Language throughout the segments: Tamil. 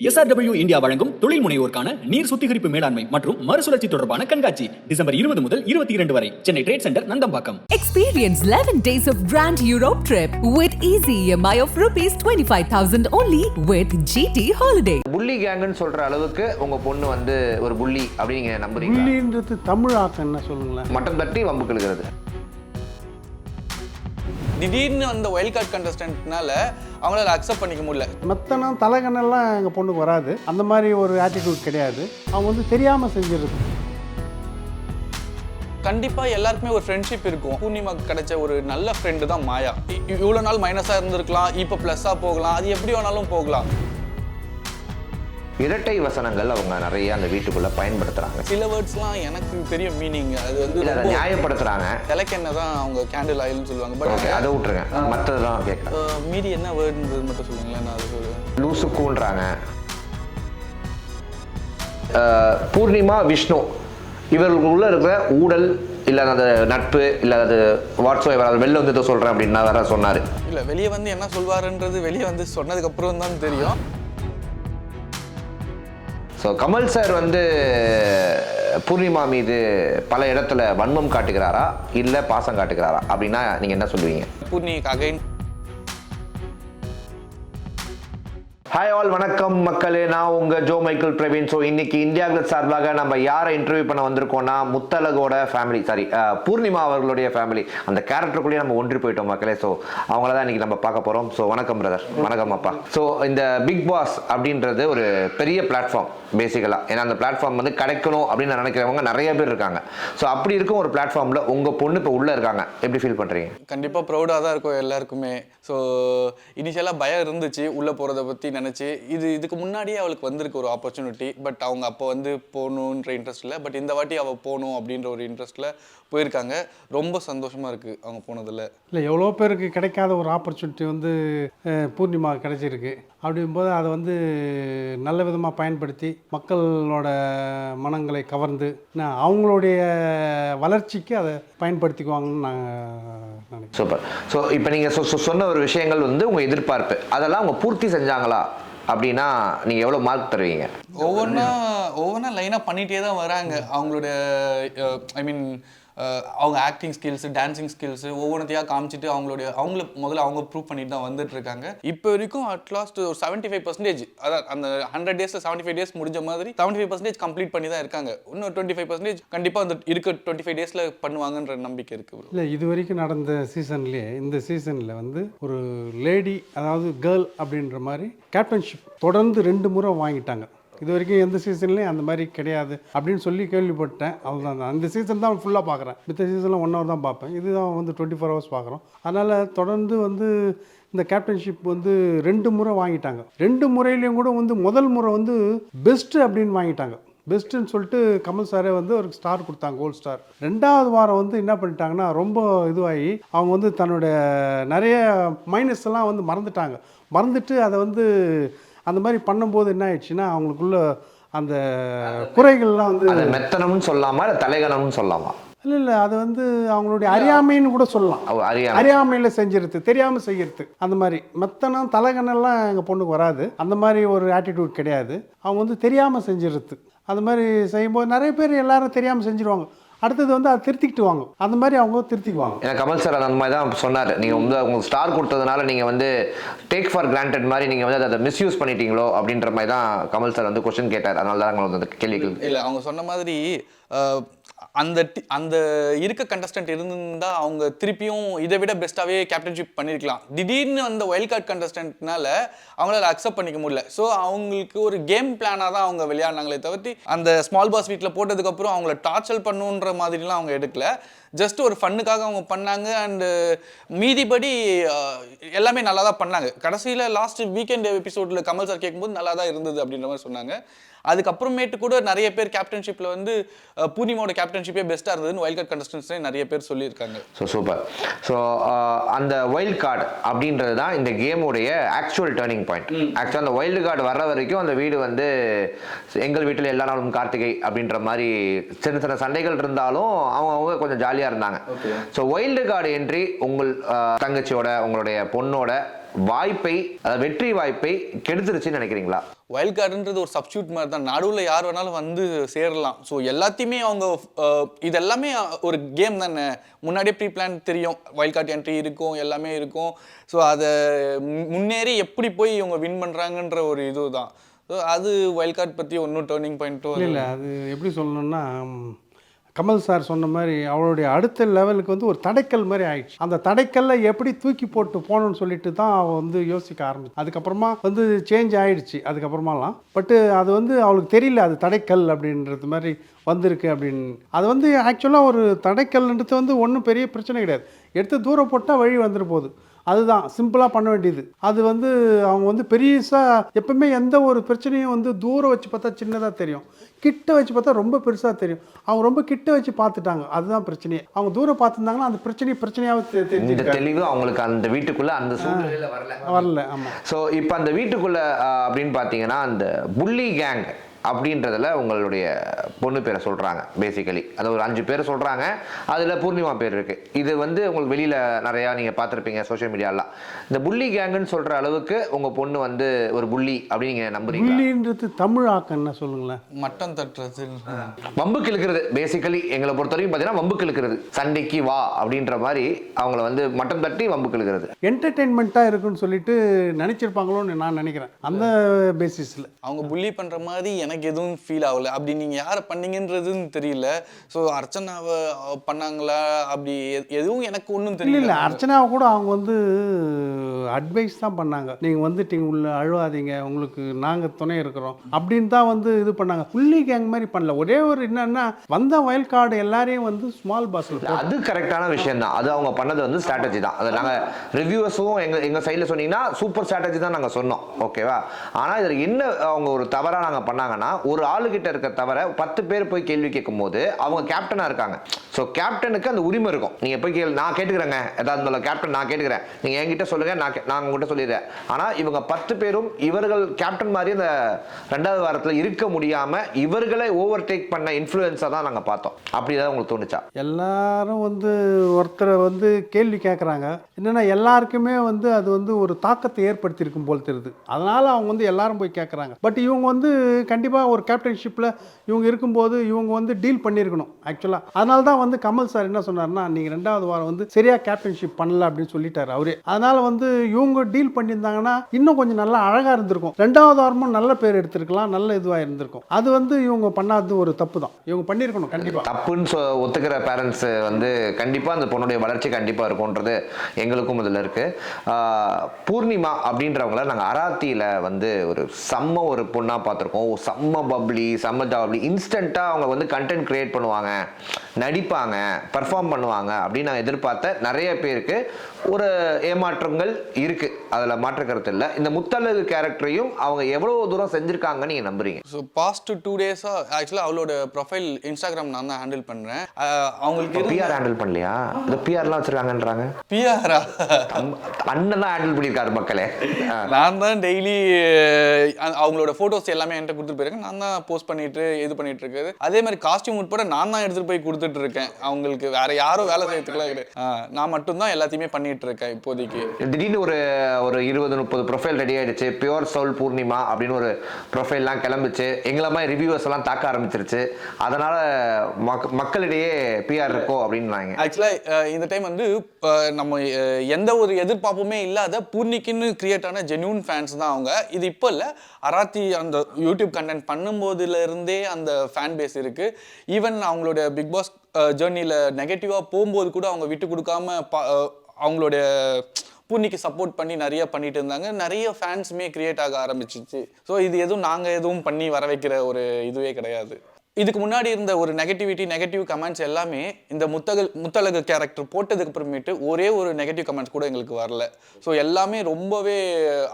எஸ்ஆர்டபிள்யூ இந்தியா வழங்கும் தொழில் முனைவோருக்கான நீர் சுத்திகரிப்பு மேலாண்மை மற்றும் மறுசுழற்சி தொடர்பான கண்காட்சி டிசம்பர் இருபது முதல் இருபத்தி இரண்டு வரை. Chennai trade centre Nandambakkam. Experience 11 days of Grand Europe trip with easy EMI of rupees 25,000 only with GT Holiday. புள்ளி கேங்குன்னு சொல்ற அளவுக்கு உங்க பொண்ணு வந்து ஒரு புள்ளி அப்படின்னு நீங்க நம்புறீங்களா? புள்ளின்றது தமிழாக்கம் என்ன சொல்லுங்களேன். மட்டம் தட்டி வம்பு கிழக்கிறது திடீர்னு அந்த வைல்ட் கார்டு கண்டஸ்டன்ட்னால அவங்களால அக்செப்ட் பண்ணிக்க முடியல. மெத்தனம் தலைகணெல்லாம் எங்கள் பொண்ணுக்கு வராது. அந்த மாதிரி ஒரு ஆட்டிடியூட் கிடையாது. அவங்க வந்து தெரியாமல் செஞ்சிருது கண்டிப்பா எல்லாருக்குமே ஒரு ஃப்ரெண்ட்ஷிப் இருக்கும். பூர்ணிமாக்கு கிடைச்ச ஒரு நல்ல ஃப்ரெண்டு தான் மாயா. இ- இவ்வளவு நாள் மைனஸா இருந்திருக்கலாம் இப்போ ப்ளஸ்ஸா போகலாம் அது எப்படி வேணாலும் போகலாம். இரட்டை வசனங்கள் அவங்க நிறைய அந்த வீட்டுக்குள்ள பயன்படுத்துறாங்க. சில வேர்ட்ஸ்லாம் எனக்கு பெரிய மீனிங் அது வந்து இல்ல அதை நியாயப்படுத்துறாங்க. தலைக்கெண்ணெய் தான் அவங்க கேண்டில் ஆயில்னு சொல்லுவாங்க. ஓகே அதை பட் விட்டுருங்க. மற்றதெல்லாம் கேட்க. மீதி என்ன வேர்டுன்றது மட்டும் சொல்லுங்களேன் நான் அது சொல்லுவேன் லூசுக்குன்றாங்க பூர்ணிமா விஷ்ணு. இவர்களுக்குள்ள இருக்கிற ஊழல் இல்லை அந்த நட்பு இல்லை அது வாட்ஸ் அது வெளில வந்து சொல்கிறேன் அப்படின்னா வேற சொன்னார். இல்ல வெளியே வந்து என்ன சொல்வாருன்றது வெளியே வந்து சொன்னதுக்கு அப்புறம் தான் தெரியும். ஸோ கமல் சார் வந்து பூர்ணிமா மீது பல இடத்துல வன்மம் காட்டுகிறாரா? இல்லை பாசம் காட்டுகிறாரா? அப்படின்னா நீங்கள் என்ன சொல்லுவீங்க? பூர்ணிக்கு ஹாய் ஆல் வணக்கம். மக்களே நான் உங்கள் ஜோ மைக்கேல் பிரவீன். ஸோ இன்னைக்கு இந்தியாவில் சார்பாக நம்ம யாரை இன்டர்வியூ பண்ண வந்திருக்கோம்னா முத்தலகோட ஃபேமிலி சாரி பூர்ணிமா அவர்களுடைய ஃபேமிலி அந்த கேரக்டருக்குள்ளேயே நம்ம ஒன்றி போயிட்டோம் மக்களே. ஸோ அவங்கள தான் இன்னைக்கு நம்ம பார்க்க போகிறோம் ஸோ வணக்கம் பிரதர் வணக்கம் அப்பா. ஸோ இந்த பிக் பாஸ் அப்படின்றது ஒரு பெரிய பிளாட்ஃபார்ம் பேசிக்கலாக ஏன்னா அந்த பிளாட்ஃபார்ம் வந்து கிடைக்கணும் அப்படின்னு நினைக்கிறவங்க நிறைய பேர் இருக்காங்க. ஸோ அப்படி இருக்கும் ஒரு பிளாட்ஃபார்மில் உங்கள் பொண்ணு இப்போ உள்ளே இருக்காங்க. எப்படி ஃபீல் பண்ணுறீங்க கண்டிப்பாக ப்ரௌடாக தான் இருக்கும் எல்லாருக்குமே. ஸோ இனிஷியலாக பயம் இருந்துச்சு. உள்ளே போகிறத பற்றி நினச்சி இது இதுக்கு முன்னாடியே அவளுக்கு வந்திருக்கு ஒரு ஆப்பர்ச்சுனிட்டி பட் அவங்க அப்போ வந்து போகணுன்ற இன்ட்ரெஸ்ட் இல்லை. பட் இந்த வாட்டி அவள் போகணும் அப்படின்ற ஒரு இன்ட்ரெஸ்ட்டில் போயிருக்காங்க. ரொம்ப சந்தோஷமாக இருக்குது அவங்க போனதில். இல்லை எவ்வளோ பேருக்கு கிடைக்காத ஒரு ஆப்பர்ச்சுனிட்டி வந்து பூர்ணிமா கிடைச்சிருக்கு. அப்படிங்கும்போது அதை வந்து நல்ல விதமாக பயன்படுத்தி மக்களோட மனங்களை கவர்ந்து நான் அவங்களுடைய வளர்ச்சிக்கு அதை பயன்படுத்திக்குவாங்கன்னு நான் நினைக்கிறேன். சூப்பர் ஸோ இப்போ நீங்கள் சொன்ன ஒரு விஷயங்கள் வந்து உங்கள் எதிர்பார்ப்பு. அதெல்லாம் அவங்க பூர்த்தி செஞ்சாங்களா? அப்படின்னா நீங்கள் எவ்வளோ மார்க் தருவீங்க? ஒவ்வொன்றா ஒவ்வொன்றா லைனாக பண்ணிகிட்டே தான் வராங்க. அவங்களோட ஐ மீன் அவங்க ஆக்டிங் ஸ்கில்ஸ் டான்சிங் ஸ்கில்ஸ் ஒவ்வொன்றத்தையாக காமிச்சிட்டு அவங்களுடைய அவங்கள முதல்ல அவங்க ப்ரூவ் பண்ணிட்டு தான் வந்துட்டு இருக்காங்க இப்போ வரைக்கும் அட்லாஸ்ட் ஒரு செவன்ட்டி ஃபைவ் பர்சன்டேஜ் அதான் அந்த ஹண்ட்ரட் டேஸில் செவன்ட்டி ஃபைவ் டேஸ் முடிஞ்ச மாதிரி செவன்ட்டி ஃபைவ் பர்சன்டேஜ் கம்ப்ளீட் பண்ணி தான் இருக்காங்க. இன்னும் டுவெண்ட்டி ஃபைவ் பர்சன்டேஜ் கண்டிப்பாக அந்த இருக்க டுவெண்ட்டி ஃபைவ் டேஸில் பண்ணுவாங்கன்ற நம்பிக்கை இருக்குது இல்லை இது வரைக்கும் நடந்த சீசன்லேயே இந்த சீசனில் வந்து ஒரு லேடி அதாவது கேர்ள் அப்படின்ற மாதிரி கேப்டன்ஷிப் தொடர்ந்து ரெண்டு முறை வாங்கிட்டாங்க. இது வரைக்கும் எந்த சீசன்லேயும் அந்த மாதிரி கிடையாது அப்படின்னு சொல்லி கேள்விப்பட்டேன். அவ்வளோதான் அந்த சீசன் தான் ஃபுல்லாக பார்க்குறேன். மித்த சீசனில் ஒன் ஹவர் தான் பார்ப்பேன். இதுதான் வந்து டுவெண்ட்டி ஃபோர் ஹவர்ஸ் பார்க்குறோம். அதனால் தொடர்ந்து வந்து இந்த கேப்டன்ஷிப் வந்து ரெண்டு முறை வாங்கிட்டாங்க. ரெண்டு முறையிலையும் கூட வந்து முதல் முறை வந்து பெஸ்ட்டு அப்படின்னு வாங்கிட்டாங்க. பெஸ்ட்டுன்னு சொல்லிட்டு கமல் சாரே வந்து ஒரு ஸ்டார் கொடுத்தாங்க கோல்ட் ஸ்டார் ரெண்டாவது வாரம் வந்து என்ன பண்ணிட்டாங்கன்னா ரொம்ப இதுவாகி அவங்க வந்து தன்னுடைய நிறைய மைனஸ் எல்லாம் வந்து மறந்துட்டாங்க. மறந்துட்டு அதை வந்து அந்த மாதிரி பண்ணும்போது என்ன ஆயிடுச்சுன்னா அவங்களுக்குள்ள அந்த குறைகள்லாம் வந்து அது மெத்தனம்னு சொல்லாமா இல்லை தலைகணம்னு சொல்லாமா. இல்லை இல்லை அது வந்து அவங்களுடைய அறியாமைன்னு கூட சொல்லலாம். அறியாமையில் செஞ்சிருது தெரியாமல் செய்யறது. அந்த மாதிரி மெத்தனம் தலைகணெல்லாம் எங்கள் பொண்ணுக்கு வராது. அந்த மாதிரி ஒரு ஆட்டிடியூட் கிடையாது. அவங்க வந்து தெரியாமல் செஞ்சிருது அந்த மாதிரி செய்யும்போது நிறைய பேர் எல்லாரும் தெரியாமல் செஞ்சிருவாங்க. அடுத்தது வந்து அதை திருத்திக்கிட்டு வாங்க. அந்த மாதிரி அவங்க திருத்திக்குவாங்க. ஏன்னா கமல் சார் அந்த மாதிரி தான் சொன்னார். நீங்கள் வந்து உங்களுக்கு ஸ்டார் கொடுத்ததுனால நீங்கள் வந்து டேக் ஃபார் கிராண்டட் மாதிரி நீங்கள் வந்து அதை மிஸ்யூஸ் பண்ணிட்டீங்களோ அப்படின்ற மாதிரி தான் கமல் சார் வந்து கொஸ்டின் கேட்டார். அதனால தான் உங்களுக்கு அந்த கேள்விகள் இல்லை அவங்க சொன்ன மாதிரி அந்த டி- அந்த இருக்க கண்டஸ்டன்ட் இருந்திருந்தால் அவங்க திருப்பியும் இதை விட பெஸ்ட்டாகவே கேப்டன்ஷிப் பண்ணியிருக்கலாம் திடீர்னு அந்த வைல்ட் கார்டு கண்டஸ்டன்ட்னால அவங்களால அக்செப்ட் பண்ணிக்க முடியல. ஸோ அவங்களுக்கு ஒரு கேம் பிளானாக தான் அவங்க விளையாடினாங்களே தவிர்த்து அந்த ஸ்மால் பாஸ் வீட்டில் போட்டதுக்கப்புறம் அவங்கள டார்ச்சர் பண்ணுன்ற மாதிரிலாம் அவங்க எடுக்கல. ஜஸ்ட் ஒரு ஃபன்னுக்காக அவங்க பண்ணாங்க அண்டு மீதிபடி எல்லாமே நல்லா தான் பண்ணாங்க. கடைசியில் லாஸ்ட் வீக்கெண்ட் எபிசோடில் கமல் சார் கேட்கும்போது நல்லா தான் இருந்தது அப்படின்ற மாதிரி சொன்னாங்க. அதுக்கப்புறமேட்டு கூட நிறைய பேர் கேப்டன்ஷிப்பில் வந்து பூர்ணிமாவோட கேப்டன்ஷிப்பே பெஸ்ட்டாக இருந்ததுன்னு வைல்ட் கார்டு கண்டஸ்டன்ஸே நிறைய பேர் சொல்லியிருக்காங்க. ஸோ சூப்பர் ஸோ அந்த வைல்ட் கார்டு அப்படின்றது தான் இந்த கேமுடைய ஆக்சுவல் டேர்னிங் பாயிண்ட் ஆக்சுவலாக அந்த வைல்டு கார்டு வர்ற வரைக்கும் அந்த வீடு வந்து எங்கள் வீட்டில் எல்லா நாளும் கார்த்திகை அப்படின்ற மாதிரி சின்ன சின்ன சண்டைகள் இருந்தாலும் அவங்க அவங்க கொஞ்சம் ஜாலியாக இருந்தாங்க. ஸோ வைல்டு கார்டு என்ட்ரி உங்கள் தங்கச்சியோட உங்களுடைய பொண்ணோட வாய்ப்பை அதாவது வெற்றி வாய்ப்பை கெடுத்துருச்சுன்னு நினைக்கிறீங்களா? வைல்ட் கார்டுன்றது ஒரு சப்ஸ்டியூட் மாதிரி தான் நடுவில் யார் வேணாலும் வந்து சேரலாம். ஸோ எல்லாத்தையுமே அவங்க அஹ், இது எல்லாமே ஒரு கேம் தானே. முன்னாடியே ப்ரீ பிளான் தெரியும். வைல்ட் கார்டு என்ட்ரி இருக்கும் எல்லாமே இருக்கும். ஸோ அதை முன்னேறி எப்படி போய் இவங்க வின் பண்ணுறாங்கன்ற ஒரு இது தான் ஸோ அது வைல்ட் கார்டு பற்றி ஒன்றும் டேர்னிங் பாயிண்ட்டும் இல்லை இல்லை அது எப்படி சொல்லணும்னா கமல் சார் சொன்ன மாதிரி அவளுடைய அடுத்த லெவலுக்கு வந்து ஒரு தடைக்கல் மாதிரி ஆயிடுச்சு. அந்த தடைக்கல்ல எப்படி தூக்கி போட்டு போகணும்னு சொல்லிட்டு தான் அவள் வந்து யோசிக்க ஆரம்பிச்சு. அதுக்கப்புறமா வந்து சேஞ்ச் ஆயிடுச்சு. அதுக்கப்புறமாலாம். பட்டு அது வந்து அவளுக்கு தெரியல அது தடைக்கல் அப்படின்றது மாதிரி வந்திருக்கு அப்படின்னு. அது வந்து ஆக்சுவலாக ஒரு தடைக்கல்ன்றது வந்து ஒன்றும் பெரிய பிரச்சனை கிடையாது. எடுத்து தூரம் போட்டால் வழி வந்துட்டு போகுது. அதுதான் சிம்பிளாக பண்ண வேண்டியது. அது வந்து அவங்க வந்து பெருசாக எப்பவுமே எந்த ஒரு பிரச்சனையும் வந்து தூரம் வச்சு பார்த்தா சின்னதாக தெரியும். கிட்ட வச்சு பார்த்தா ரொம்ப பெருசாக தெரியும். அவங்க ரொம்ப கிட்ட வச்சு பார்த்துட்டாங்க. அதுதான் பிரச்சனையே. அவங்க தூரம் பார்த்துருந்தாங்கன்னா அந்த பிரச்சனையை பிரச்சனையாகவே இந்த தெரிஞ்சு தெளிவு அவங்களுக்கு அந்த வீட்டுக்குள்ள அந்த சூழ்நிலையில வரல. வரல ஆமாம் ஸோ இப்போ அந்த வீட்டுக்குள்ள அப்படின்னு பார்த்தீங்கன்னா அந்த புள்ளி கேங் அப்படின்றதுல உங்களுடைய பொண்ணு பேரை சொல்கிறாங்க பேசிக்கலி அது ஒரு அஞ்சு பேர் சொல்கிறாங்க அதில் பூர்ணிமா பேர் இருக்குது இது வந்து உங்களுக்கு வெளியில் நிறையா நீங்கள் பார்த்துருப்பீங்க சோஷியல் மீடியாலாம் இந்த புள்ளி கேங்குன்னு சொல்கிற அளவுக்கு உங்கள் பொண்ணு வந்து ஒரு புள்ளி அப்படின்னு நீங்கள் நம்புறீங்களா? புள்ளின்றது தமிழ் ஆக்கம் என்ன சொல்லுங்களேன்? மட்டம் தட்டுறது. வம்புக்கு இழுக்கிறது பேசிக்கலி எங்களை பொறுத்த வரைக்கும் பார்த்தீங்கன்னா வம்புக்கு இழுக்கிறது சண்டைக்கு வா அப்படின்ற மாதிரி அவங்கள வந்து மட்டம் தட்டி வம்புக்கு இழுக்கிறது என்டர்டெயின்மெண்ட்டாக இருக்குன்னு சொல்லிட்டு நினச்சிருப்பாங்களோன்னு நான் நினைக்கிறேன். அந்த பேசிஸில் அவங்க புள்ளி பண்ற மாதிரி எனக்கு எதுவும் ஃபீல் ஆகல. அப்படி நீங்க யாரை பண்ணீங்கன்றதுன்னு தெரியல. ஸோ அர்ச்சனாவை பண்ணாங்களா? அப்படி எதுவும் எனக்கு ஒன்றும் தெரியல இல்லை. அர்ச்சனாவை கூட அவங்க வந்து அட்வைஸ் தான் பண்ணாங்க. நீங்கள் வந்துட்டீங்க உள்ள அழுவாதீங்க. உங்களுக்கு நாங்கள் துணை இருக்கிறோம். அப்படின்னு தான் வந்து இது பண்ணாங்க. புள்ளி கேங் மாதிரி பண்ணல. ஒரே ஒரு என்னன்னா வந்த வயல் கார்டு எல்லாரையும் வந்து ஸ்மால் பாஸில் அது கரெக்டான விஷயம் தான். அது அவங்க பண்ணது வந்து ஸ்ட்ராட்டஜி தான். அது நாங்கள் ரிவ்யூவர்ஸும் எங்க எங்க சைடில் சொன்னீங்கன்னா சூப்பர் ஸ்ட்ராட்டஜி தான் நாங்கள் சொன்னோம். ஓகேவா ஆனால் இதில் என்ன அவங்க ஒரு தவறாக நாங்கள் பண்ணாங்கன்னா ஒரு ஆளுகிட்ட இருக்க தவிர பத்து பேர் போய் கேள்வி கேட்கும் போது அவங்க கேப்டனாக இருக்காங்க. ஸோ கேப்டனுக்கு அந்த உரிமை இருக்கும். நீங்கள் போய் கேள் நான் கேட்டுக்கிறேங்க. ஏதாவது இருந்தாலும் கேப்டன் நான் கேட்டுக்கிறேன். நீங்கள் என்கிட்ட சொல்லுங்க நான் கே- நான் உங்கள்கிட்ட சொல்லிடுறேன். ஆனால் இவங்க பத்து பேரும் இவர்கள் கேப்டன் மாதிரி அந்த ரெண்டாவது வாரத்தில் இருக்க முடியாமல் இவர்களை ஓவர் டேக் பண்ண இன்ஃப்ளூயன்ஸாக தான் நாங்கள் பார்த்தோம். அப்படி ஏதாவது உங்களுக்கு தோணுச்சா? எல்லாரும் வந்து ஒருத்தரை வந்து கேள்வி கேட்குறாங்க என்னென்னா எல்லாருக்குமே வந்து அது வந்து ஒரு தாக்கத்தை ஏற்படுத்தியிருக்கும் போல் தெரியுது. அதனால் அவங்க வந்து எல்லாரும் போய் கேட்குறாங்க பட் இவங்க வந்து கண்டிப்பாக ஒரு கேப்டன்ஷிப்பில் இவங்க இருக்கும்போது இவங்க வந்து டீல் பண்ணியிருக்கணும் ஆக்சுவலாக அதனால தான் வந்து கமல் சார் என்ன சொன்னார்னா நீங்கள் ரெண்டாவது வாரம் வந்து சரியாக கேப்டன்ஷிப் பண்ணல அப்படின்னு சொல்லிட்டாரு அவரே. அதனால் வந்து இவங்க டீல் பண்ணியிருந்தாங்கன்னா இன்னும் கொஞ்சம் நல்லா அழகாக இருந்திருக்கும். ரெண்டாவது வாரமும் நல்ல பேர் எடுத்திருக்கலாம் நல்ல இதுவாக இருந்திருக்கும். அது வந்து இவங்க பண்ணாதது ஒரு தப்பு தான். இவங்க பண்ணியிருக்கணும் கண்டிப்பாக தப்புன்னு சொ ஒத்துக்கிற பேரண்ட்ஸ் வந்து கண்டிப்பாக அந்த பொண்ணுடைய வளர்ச்சி கண்டிப்பாக இருக்கும்ன்றது எங்களுக்கும் இதில் இருக்குது பூர்ணிமா அப்படின்றவங்கள நாங்கள் அராத்தியில் வந்து ஒரு செம்ம ஒரு பொண்ணாக பார்த்துருக்கோம். செம்ம பப்ளி செம்ம ஜாப்ளி இன்ஸ்டண்ட்டாக அவங்க வந்து கண்டென்ட் கிரியேட் பண்ணுவாங்க. நடிப்பாங்க பர்ஃபார்ம் பண்ணுவாங்க அப்படின்னு நான் எதிர்பார்த்த நிறைய பேருக்கு ஒரு ஏமாற்றங்கள் இருக்குது அதில் மாற்று கருத்து இல்லை. இந்த முத்தழகு கேரக்டரையும் அவங்க எவ்வளோ தூரம் செஞ்சுருக்காங்கன்னு நீங்கள் நம்புறீங்க? ஸோ பாஸ்ட் டூ டேஸாக ஆக்சுவலாக அவளோட ப்ரொஃபைல் இன்ஸ்டாகிராம் நான் தான் ஹேண்டில் பண்ணுறேன் அவங்களுக்கு பிஆர் ஹேண்டில் பண்ணலையா? இந்த பிஆர்லாம் வச்சுருக்காங்கன்றாங்க. பிஆரா அண்ணன் தான் ஹேண்டில் பண்ணியிருக்காரு மக்களே. நான் தான் டெய்லி அவங்களோட ஃபோட்டோஸ் எல்லாமே என்கிட்ட கொடுத்துட்டு போயிருக்கேன் நான் தான் போஸ்ட் பண்ணிட்டு இது பண்ணிட்டு இருக்குது அதே மாதிரி காஸ்டியூம் உட்பட நான் தான் எடுத்துட்டு போய் கொடுத்துட்டு இருக்கேன். அவங்களுக்கு வேற யாரும் வேலை செய்யறதுக்குலாம் கிடையாது. நான் மட்டும்தான் எல்லாத்தையுமே பண்ணிட்டு இருக்கேன் இப்போதைக்கு. திடீர்னு ஒரு ஒரு இருபது முப்பது ப்ரொஃபைல் ரெடி ஆயிடுச்சு. பியூர் சோல் பூர்ணிமா அப்படின்னு ஒரு ப்ரொஃபைல்லாம் கிளம்பிச்சு எங்களை மாதிரி ரிவ்யூவர்ஸ் எல்லாம் தாக்க ஆரம்பிச்சிருச்சு. அதனால மக் மக்களிடையே பிஆர் இருக்கோ அப்படின்னாங்க ஆக்சுவலாக இந்த டைம் வந்து நம்ம எந்த ஒரு எதிர்பார்ப்புமே இல்லாத பூர்ணிக்குன்னு கிரியேட் ஆன ஜென்யூன் ஃபேன்ஸ் தான் அவங்க. இது இப்போ இல்லை. அராத்தி அந்த யூடியூப் கண்டென்ட் பண்ணும்போதுல இருந்தே அந்த ஃபேன் பேஸ் இருக்கு. ஈவன் அவங்களோட பிக் பாஸ் ஜேர்னியில் நெகட்டிவாக போகும்போது கூட அவங்க விட்டு கொடுக்காம பா- அஹ், அவங்களோட சப்போர்ட் பண்ணி நிறைய பண்ணிட்டு இருந்தாங்க. நிறைய ஃபேன்ஸுமே கிரியேட் ஆக ஆரம்பிச்சிச்சு. ஸோ இது எதுவும் நாங்கள் எதுவும் பண்ணி வர வைக்கிற ஒரு இதுவே கிடையாது. இதுக்கு முன்னாடி இருந்த ஒரு நெகட்டிவிட்டி நெகட்டிவ் கமெண்ட்ஸ் எல்லாமே இந்த முத்தகல் முத்தழகு கேரக்டர் போட்டதுக்கு அப்புறமேட்டு ஒரே ஒரு நெகட்டிவ் கமெண்ட்ஸ் கூட எங்களுக்கு வரல. ஸோ எல்லாமே ரொம்பவே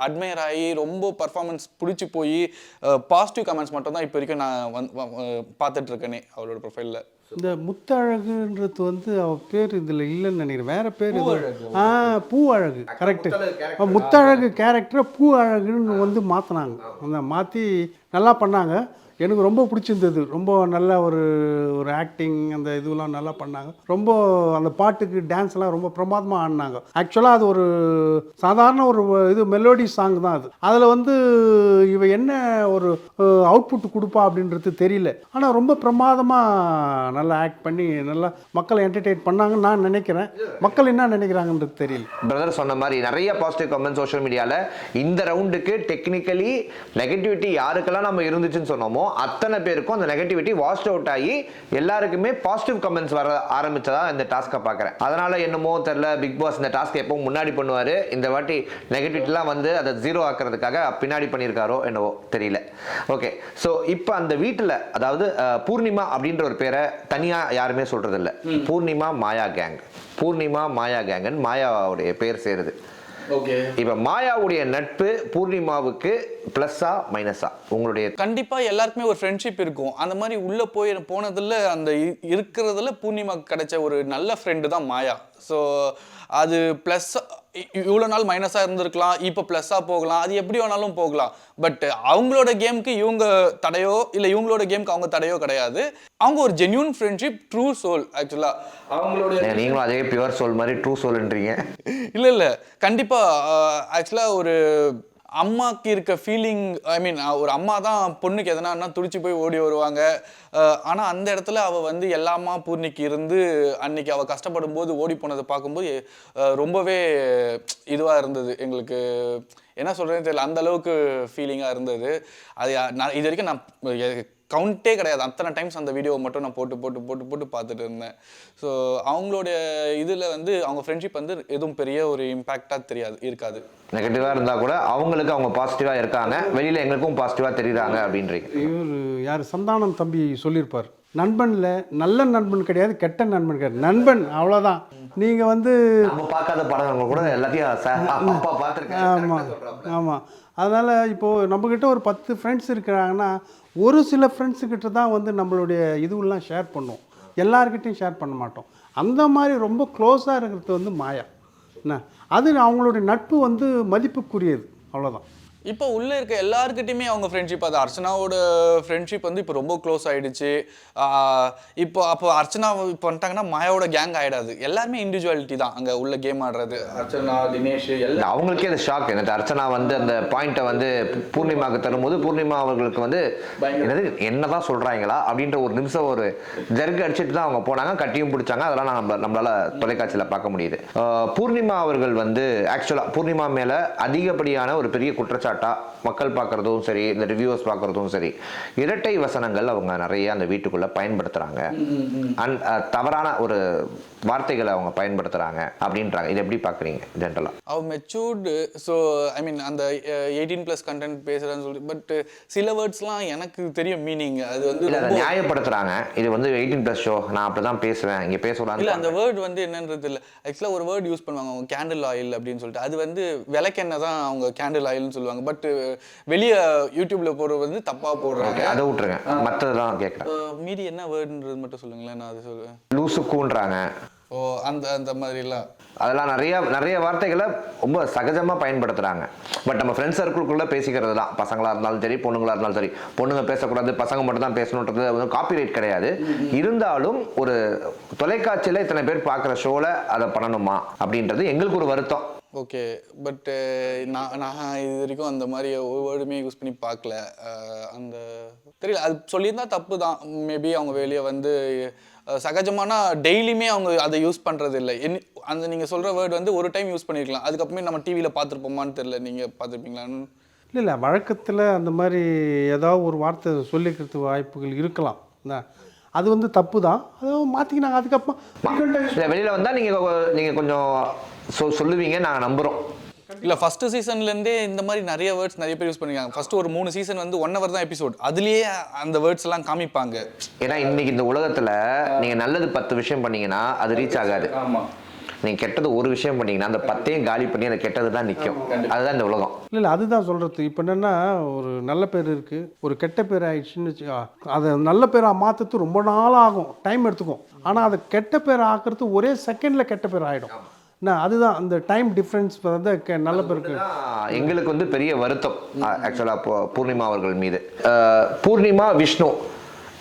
அட்மையர் ஆகி ரொம்ப பர்ஃபார்மன்ஸ் பிடிச்சி போய் பாசிட்டிவ் கமெண்ட்ஸ் மட்டும் தான் இப்போ வரைக்கும் நான் வந்து பார்த்துட்ருக்கேனே அவரோட அவளோட ப்ரொஃபைலில் இந்த முத்தழகுன்றது வந்து அவ பேர் இதில் இல்லைன்னு நினைக்கிறேன். வேற பேர் ஆ பூ அழகு கரெக்டு முத்தழகு கேரக்டரை பூ அழகுன்னு வந்து மாற்றினாங்க அந்த மாற்றி நல்லா பண்ணாங்க. எனக்கு ரொம்ப பிடிச்சிருந்தது. ரொம்ப நல்ல ஒரு ஒரு ஆக்டிங் அந்த இதுவெல்லாம் நல்லா பண்ணாங்க. ரொம்ப அந்த பாட்டுக்கு டான்ஸ்லாம் ரொம்ப பிரமாதமாக ஆடினாங்க. ஆக்சுவலாக அது ஒரு சாதாரண ஒரு இது மெலோடி சாங் தான் அது. அதில் வந்து இவ என்ன ஒரு அவுட்புட் கொடுப்பா அப்படின்றது தெரியல. ஆனால் ரொம்ப பிரமாதமாக நல்லா ஆக்ட் பண்ணி நல்லா மக்களை என்டர்டெயின் பண்ணாங்கன்னு நான் நினைக்கிறேன். மக்கள் என்ன நினைக்கிறாங்கன்றது தெரியல. பிரதர் சொன்ன மாதிரி நிறைய பாசிட்டிவ் கமெண்ட் சோஷியல் மீடியாவில் இந்த ரவுண்டுக்கு டெக்னிக்கலி நெகட்டிவிட்டி யாருக்கெல்லாம் நம்ம இருந்துச்சுன்னு சொன்னோமோ அத்தனை பேருக்கும் அந்த நெகட்டிவிட்டி வாஷ்ட் அவுட் ஆகி எல்லாருக்குமே பாசிட்டிவ் கமெண்ட்ஸ் வர ஆரம்பிச்சதா இந்த டாஸ்க்கை பார்க்குறேன் அதனால என்னமோ தெரில பிக் பாஸ் இந்த டாஸ்க் எப்பவும் முன்னாடி பண்ணுவார். இந்த வாட்டி நெகட்டிவிட்டிலாம் வந்து அதை ஜீரோ ஆக்குறதுக்காக பின்னாடி பண்ணியிருக்காரோ என்னவோ தெரியல. ஓகே ஸோ இப்போ அந்த வீட்டில் அதாவது பூர்ணிமா அப்படின்ற ஒரு பேரை தனியாக யாருமே சொல்றது இல்ல பூர்ணிமா மாயா கேங் பூர்ணிமா மாயா கேங்கன் மாயாவுடைய பேர் சேருது. இப்ப மாயாவுடைய நட்பு பூர்ணிமாவுக்கு பிளஸ்ஸா மைனஸா உங்களுடைய கண்டிப்பா எல்லாருக்குமே ஒரு ஃப்ரெண்ட்ஷிப் இருக்கும். அந்த மாதிரி உள்ள போய் போனதுல அந்த இருக்கிறதுல பூர்ணிமாக்கு கிடைச்ச ஒரு நல்ல ஃப்ரெண்டு தான் மாயா. ஸோ அது ப்ளஸ் இவ்வளோ நாள் மைனஸாக இருந்திருக்கலாம் இப்போ ப்ளஸ்ஸாக போகலாம் அது எப்படி வேணாலும் போகலாம். பட் அவங்களோட கேமுக்கு இவங்க தடையோ இல்லை இவங்களோட கேமுக்கு அவங்க தடையோ கிடையாது. அவங்க ஒரு ஜென்யூன் ஃப்ரெண்ட்ஷிப் ட்ரூ சோல் ஆக்சுவலாக அவங்களோட நீங்களும் அதே பியூர் சோல் மாதிரி ட்ரூ சோல்ன்றீங்க இல்ல இல்ல. கண்டிப்பா ஆக்சுவலா ஒரு அம்மாக்கு இருக்க ஃபீலிங் ஐ மீன் ஒரு அம்மா தான் பொண்ணுக்கு எதனா துடிச்சு போய் ஓடி வருவாங்க. ஆனால் அந்த இடத்துல அவள் வந்து எல்லாமா பூர்ணிக்கு இருந்து அன்னைக்கு அவள் கஷ்டப்படும் போது ஓடி போனதை பார்க்கும்போது ரொம்பவே இதுவாக இருந்தது எங்களுக்கு. என்ன சொல்கிறேன்னு தெரியல. அந்த அளவுக்கு ஃபீலிங்காக இருந்தது. அது நான் இது வரைக்கும் நான் கவுண்டே கிடையாது. அத்தனை டைம்ஸ் அந்த வீடியோவை மட்டும் நான் போட்டு போட்டு போட்டு போட்டு பார்த்துட்டு இருந்தேன். ஸோ அவங்களுடைய இதில் வந்து அவங்க ஃப்ரெண்ட்ஷிப் வந்து எதுவும் பெரிய ஒரு இம்பேக்டாக தெரியாது இருக்காது. நெகட்டிவா இருந்தா கூட அவங்களுக்கு அவங்க பாசிட்டிவா இருக்காங்க. வெளியில எங்களுக்கும் பாசிட்டிவா தெரியுறாங்க அப்படின்றீங்க. இவர் யார்? சந்தானம் தம்பி சொல்லியிருப்பார். நண்பனில் நல்ல நண்பன் கிடையாது கெட்ட நண்பன் கிடையாது. நண்பன் அவ்வளோதான் நீங்கள் வந்து நம்ம பார்க்காத படங்கள் கூட எல்லாத்தையும் ஆமாம் ஆமாம் அதனால் இப்போது நம்மக்கிட்ட ஒரு பத்து ஃப்ரெண்ட்ஸ் இருக்கிறாங்கன்னா ஒரு சில ஃப்ரெண்ட்ஸுக்கிட்ட தான் வந்து நம்மளுடைய இதுவெல்லாம் ஷேர் பண்ணுவோம். எல்லாருக்கிட்டையும் ஷேர் பண்ண மாட்டோம். அந்த மாதிரி ரொம்ப க்ளோஸாக இருக்கிறது வந்து மாயா. என்ன? அது அவங்களுடைய நட்பு வந்து மதிப்புக்குரியது. அவ்வளோதான் இப்போ உள்ள இருக்க எல்லாருக்கிட்டையுமே அவங்க ஃப்ரெண்ட்ஷிப் அது அர்ச்சனாவோட ஃப்ரெண்ட்ஷிப் வந்து இப்போ ரொம்ப க்ளோஸ் ஆயிடுச்சு. ஆஹ் இப்போ அப்போ அர்ச்சனா இப்போ வந்துட்டாங்கன்னா மாயாவோட கேங் ஆயிடாது. எல்லாருமே இண்டிவிஜுவாலிட்டி தான். அங்கே உள்ள கேம் ஆடுறது அர்ச்சனா தினேஷ் எல்லாம் அவங்களுக்கே அது ஷாக் எனக்கு அர்ச்சனா வந்து அந்த பாயிண்ட்டை வந்து பூர்ணிமாவுக்கு தரும்போது பூர்ணிமா அவர்களுக்கு வந்து என்னது என்னதான் சொல்றாங்களா அப்படின்ற ஒரு நிமிஷம் ஒரு ஜர்க்கு அடிச்சிட்டு தான் அவங்க போனாங்க கட்டியும் பிடிச்சாங்க. அதெல்லாம் நம்ம நம்மளால தொலைக்காட்சியில பார்க்க முடியுது. பூர்ணிமா அவர்கள் வந்து ஆக்சுவலா பூர்ணிமா மேல அதிகப்படியான ஒரு பெரிய குற்றச்சாட்டா மக்கள் பார்க்கறதும் சரி இந்த ரிவ்யூவர்ஸ் பார்க்கறதும் சரி இரட்டை வசனங்கள் அவங்க நிறைய அந்த வீட்டுக்குள்ள பயன்படுத்துறாங்க. அண்ட் தவறான ஒரு வார்த்தைகளை அவங்க பயன்படுத்துறாங்க அப்படின்றாங்க. இது எப்படி பாக்குறீங்க ஜென்ரலா அவ மெச்சூர்டு ஸோ ஐ மீன் அந்த எயிட்டீன் ப்ளஸ் கண்டென்ட் பேசுகிறேன்னு சொல்லி பட் சில வேர்ட்ஸ்லாம் எனக்கு தெரியும் மீனிங் அது வந்து இல்ல அதை நியாயப்படுத்துறாங்க. இது வந்து எயிட்டீன் பிளஸ் ஷோ நான் அப்படிதான் பேசுவேன். இங்க இல்ல பேசக்கூடாது அந்த வேர்ட் வந்து என்னன்றது இல்ல. ஆக்சுவலாக ஒரு வேர்ட் யூஸ் பண்ணுவாங்க. அவங்க கேண்டில் ஆயில் அப்படின்னு சொல்லிட்டு. அது வந்து விளக்கெண்ணெய் தான் அவங்க கேண்டில் ஆயில்னு சொல்லுவாங்க. பட் வெளியே யூடியூப்ல போடுறது வந்து தப்பா போடுறாங்க. அதை விட்டுருங்க. மற்றதெல்லாம் கேட்குறேன் மீதி என்ன வேர்டுன்றது மட்டும் சொல்லுங்களேன் நான் அது சொல்லுவேன் லூசுக்குன்றாங்க. ஓ அந்த அந்த மாதிரிலாம். அதெல்லாம் நிறைய நிறைய வார்த்தைகளை ரொம்ப சகஜமா பயன்படுத்துறாங்க. பட் நம்ம ஃப்ரெண்ட்ஸ் சர்க்கிள்குள்ள பேசிக்கிறது தான் பசங்களா இருந்தாலும் சரி பொண்ணுங்களா இருந்தாலும் சரி. பொண்ணுங்க பேசக்கூடாது பசங்க மட்டும் தான் பேசணுன்றது வந்து காப்பிரைட் கிடையாது. இருந்தாலும் ஒரு தொலைக்காட்சியில இத்தனை பேர் பார்க்குற ஷோல அதை பண்ணணுமா அப்படின்றது எங்களுக்கு ஒரு வருத்தம். ஓகே பட் நான் நான் இது வரைக்கும் அந்த மாதிரி ஒரு வேர்டுமே யூஸ் பண்ணி பார்க்கல. அஹ் அந்த தெரியல அது சொல்லியிருந்தா தப்பு தான். மேபி அவங்க வெளியே வந்து அஹ் சகஜமான டெய்லியுமே அவங்க அதை யூஸ் பண்ணுறது இல்லை. என்ன அந்த நீங்கள் சொல்கிற வேர்டு வந்து ஒரு டைம் யூஸ் பண்ணியிருக்கலாம் அதுக்கப்புறமே நம்ம டிவியில் பார்த்துருப்போமான்னு தெரியல. நீங்கள் பார்த்துருப்பீங்களான்னு இல்லை இல்லை வழக்கத்தில் அந்த மாதிரி ஏதாவது ஒரு வார்த்தை சொல்லிக்கிறதுக்கு வாய்ப்புகள் இருக்கலாம். என்ன? அது வந்து தப்பு தான். அதை மாற்றிக்கினாங்க அதுக்கப்புறம் வெளியில வந்தா நீங்க நீங்க கொஞ்சம் சொ- சொல்லுவீங்க நாங்க நம்புறோம். இல்லை ஃபர்ஸ்ட் சீசன்லேருந்தே இந்த மாதிரி நிறைய வேர்ட்ஸ் நிறைய பேர் யூஸ் பண்ணிருக்காங்க. ஃபர்ஸ்ட் ஒரு மூணு சீசன் வந்து ஒன் ஹவர் தான் எபிசோட் அதுலேயே அந்த வேர்ட்ஸ் எல்லாம் காமிப்பாங்க. ஏன்னா இன்னைக்கு இந்த உலகத்துல நீங்க நல்லது பத்து விஷயம் பண்ணீங்கன்னா அது ரீச் ஆகாது. ஆமாம் நீங்க கெட்டது ஒரு விஷயம் பண்ணீங்கன்னா அந்த பத்தையும் காலி பண்ணி அந்த கெட்டது தான் நிற்கும் அதுதான் இந்த உலகம். இல்லை இல்லை அதுதான் சொல்கிறது இப்போ என்னென்னா ஒரு நல்ல பேர் இருக்குது ஒரு கெட்ட பேர் ஆயிடுச்சுன்னு வச்சுக்கோ அதை நல்ல பேராக மாற்றுறது ரொம்ப நாள் ஆகும். டைம் எடுத்துக்கும். ஆனால் அதை கெட்ட பேர் ஆக்குறது ஒரே செகண்டில் கெட்ட பேர் ஆகிடும் நான் அதுதான் அந்த டைம் டிஃப்ரென்ஸ் வந்து நல்ல பேருக்கு எங்களுக்கு வந்து பெரிய வருத்தம் ஆக்சுவலாக பூர்ணிமா அவர்கள் மீது. பூர்ணிமா விஷ்ணு